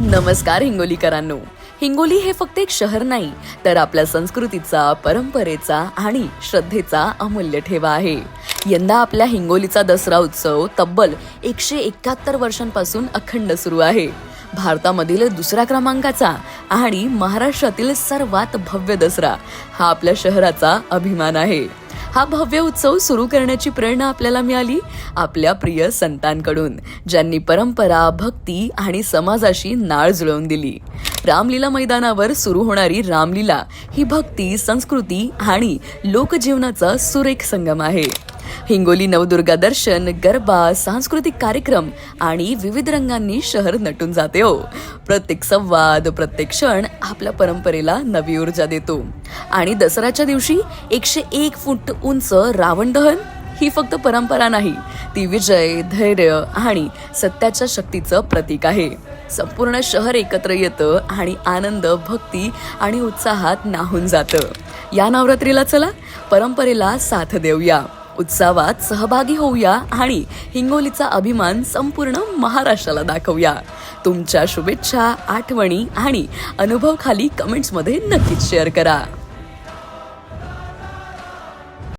नमस्कार हिंगोलीकरांनो. हिंगोली हे फक्त एक शहर नाही तर आपल्या संस्कृतीचा परंपरेचा आणि श्रद्धेचा अमूल्य ठेवा आहे. यंदा आपल्या हिंगोलीचा दसरा उत्सव तब्बल एकशे एकाहत्तर वर्षांपासून अखंड सुरू आहे. भारतामधील दुसऱ्या क्रमांकाचा आणि महाराष्ट्रातील सर्वात भव्य दसरा हा आपल्या शहराचा अभिमान आहे. हा भव्य उत्सव सुरू करण्याची प्रेरणा आपल्याला मिळाली आपल्या प्रिय संतांकडून ज्यांनी परंपरा भक्ती आणि समाजाशी नाळ जुळवून दिली. रामलीला मैदानावर सुरू होणारी रामलीला ही भक्ती संस्कृती आणि लोकजीवनाचा सुरेख संगम आहे. हिंगोली नवदुर्गा दर्शन गरबा सांस्कृतिक कार्यक्रम आणि विविध रंगांनी शहर नटून जाते हो. प्रत्येक संवाद प्रत्येक क्षण आपल्या परंपरेला नवी ऊर्जा देतो. आणि दसऱ्याच्या दिवशी एकशे एक फूट उंच रावण दहन ही फक्त परंपरा नाही ती विजय धैर्य आणि सत्याच्या शक्तीचं प्रतीक आहे. संपूर्ण शहर एकत्र येतं आणि आनंद भक्ती आणि उत्साहात नाहून जातं. या नवरात्रीला चला परंपरेला साथ देऊया. उत्सवात सहभागी होऊया आणि हिंगोलीचा अभिमान संपूर्ण महाराष्ट्राला दाखवूया. तुमच्या शुभेच्छा आठवणी आणि अनुभव खाली कमेंट्समध्ये नक्कीच शेअर करा.